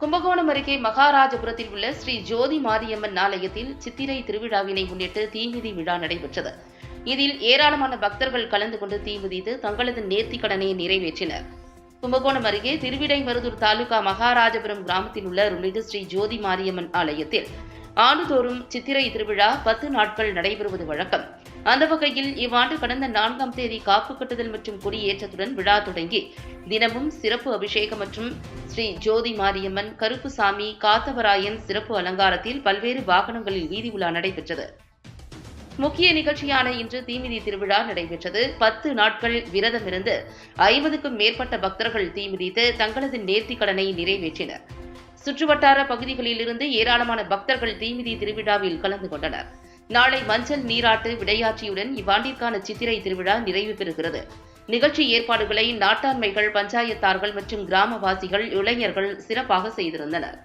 கும்பகோணம் அருகே மகாராஜபுரத்தில் உள்ள ஸ்ரீ ஜோதி மாரியம்மன் ஆலயத்தில் சித்திரை திருவிழாவினை முன்னிட்டு தீமிதி விழா நடைபெற்றது. இதில் ஏராளமான பக்தர்கள் கலந்து கொண்டு தீமிதித்து தங்களது நேர்த்திக் கடனை நிறைவேற்றினர். கும்பகோணம் அருகே திருவிடைமருதூர் தாலுகா மகாராஜபுரம் கிராமத்தில் உள்ள அருள்மிகு ஸ்ரீ ஜோதி மாரியம்மன் ஆலயத்தில் ஆண்டுதோறும் சித்திரை திருவிழா பத்து நாட்கள் நடைபெறுவது வழக்கம். அந்த வகையில் இவ்வாண்டு கடந்த நான்காம் தேதி காப்பு கட்டுதல் மற்றும் கொடியேற்றத்துடன் விழா தொடங்கி தினமும் சிறப்பு அபிஷேகம் மற்றும் ஸ்ரீ ஜோதி மாரியம்மன் கருப்புசாமி காத்தவராயன் சிறப்பு அலங்காரத்தில் பல்வேறு வாகனங்களில் வீதி உலா நடைபெற்றது. முக்கிய நிகழ்ச்சியான இன்று தீமிதி திருவிழா நடைபெற்றது. பத்து நாட்கள் விரதமிருந்து ஐம்பதுக்கும் மேற்பட்ட பக்தர்கள் தீமிதித்து தங்களது நேர்த்திக் கடனை நிறைவேற்றினர். சுற்றுவட்டார பகுதிகளிலிருந்து ஏராளமான பக்தர்கள் தீமிதி திருவிழாவில் கலந்து கொண்டனர். நாளை மஞ்சள் நீராட்டு விடையாட்சியுடன் இவ்வாண்டிற்கான சித்திரை திருவிழா நிறைவு பெறுகிறது. நிகழ்ச்சி ஏற்பாடுகளை நாட்டாண்மைகள் பஞ்சாயத்தார்கள் மற்றும் கிராமவாசிகள் இளைஞர்கள் சிறப்பாக செய்திருந்தனர்.